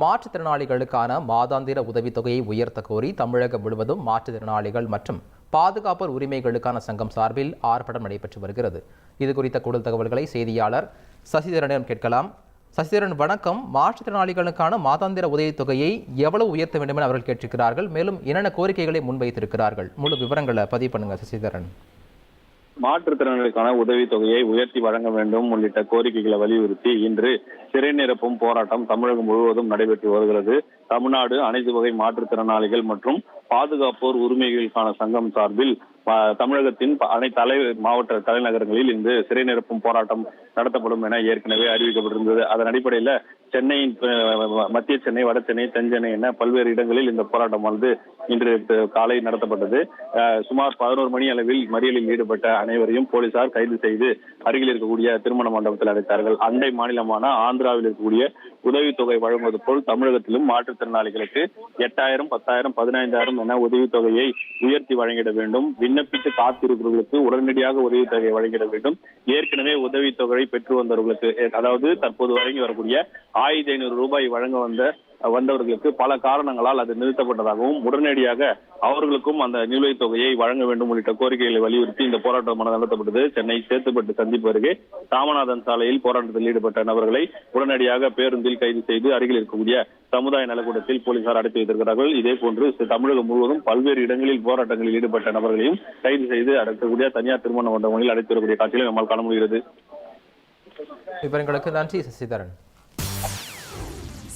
மாற்றுத்திறனாளிகளுக்கான மாதாந்திர உதவித்தொகையை உயர்த்த கோரி தமிழகம் முழுவதும் மாற்றுத்திறனாளிகள் மற்றும் பாதுகாப்பர் உரிமைகளுக்கான சங்கம் சார்பில் ஆர்ப்பாட்டம் நடைபெற்று வருகிறது. இது குறித்த கூடுதல் தகவல்களை செய்தியாளர் சசிதரனிடம் கேட்கலாம். சசிதரன் வணக்கம். மாற்றுத்திறனாளிகளுக்கான மாதாந்திர உதவித்தொகையை எவ்வளவு உயர்த்த வேண்டும் என அவர்கள் கேட்டிருக்கிறார்கள். மேலும் என்னென்ன கோரிக்கைகளை முன்வைத்திருக்கிறார்கள்? முழு விவரங்களை பதிவு பண்ணுங்க சசிதரன். மாற்றுத்திறனாளிகளுக்கான உதவித்தொகையை உயர்த்தி வழங்க வேண்டும் உள்ளிட்ட கோரிக்கைகளை வலியுறுத்தி இன்று சிறை நிரப்பும் போராட்டம் தமிழகம் முழுவதும் நடைபெற்று வருகிறது. தமிழ்நாடு அனைத்து வகை மாற்றுத்திறனாளிகள் மற்றும் பாதுகாப்போர் உரிமைகளுக்கான சங்கம் சார்பில் தமிழகத்தின் அனைத்து தலை மாவட்ட தலைநகரங்களில் இன்று சிறை நிரப்பும் போராட்டம் நடத்தப்படும் என ஏற்கனவே அறிவிக்கப்பட்டிருந்தது. அதன் அடிப்படையில் சென்னையின் மத்திய சென்னை வட சென்னை தென்சென்னை என பல்வேறு இடங்களில் இந்த போராட்டமானது இன்று காலை நடத்தப்பட்டது. சுமார் பதினோரு மணி அளவில் மறியலில் ஈடுபட்ட அனைவரையும் போலீசார் கைது செய்து அருகில் இருக்கக்கூடிய திருமண மண்டபத்தில் அடைத்தார்கள். அண்டை மாநிலமான ஆந்திராவில் இருக்கக்கூடிய உதவித்தொகை வழங்குவது போல் தமிழகத்திலும் மாற்றுத்திறனாளிகளுக்கு எட்டாயிரம் பத்தாயிரம் பதினைந்தாயிரம் என உதவித்தொகையை உயர்த்தி வழங்கிட வேண்டும். விண்ணப்பித்து காத்திருக்கிறவர்களுக்கு உடனடியாக உதவித்தொகை வழங்கிட வேண்டும். ஏற்கனவே உதவித்தொகை பெற்று வந்தவர்களுக்கு அதாவது தற்போது வழங்கி வரக்கூடிய ஆயிரத்தி ஐநூறு ரூபாய் வழங்க வந்த வந்தவர்களுக்கு பல காரணங்களால் அது நிறுத்தப்பட்டதாகவும் உடனடியாக அவர்களுக்கும் அந்த நிலுவைத் தொகையை வழங்க வேண்டும் உள்ளிட்ட கோரிக்கைகளை வலியுறுத்தி இந்த போராட்டம் நடத்தப்பட்டது. சென்னை சேத்துப்பட்டு சந்திப்பு அருகே ராமநாதன் சாலையில் போராட்டத்தில் ஈடுபட்ட நபர்களை உடனடியாக பேருந்தில் கைது செய்து அருகில் இருக்கக்கூடிய சமுதாய நலக்கூடத்தில் போலீசார் அடைத்து வைத்திருக்கிறார்கள். இதே போன்று தமிழகம் முழுவதும் பல்வேறு இடங்களில் போராட்டங்களில் ஈடுபட்ட நபர்களையும் கைது செய்து அடக்கக்கூடிய தனியார் திருமண மண்டபங்களில் அடைத்து வரக்கூடிய காட்சிகளை நம்மால் காண முடிகிறது. விவரங்களுக்கு நன்றி சசிதரன்.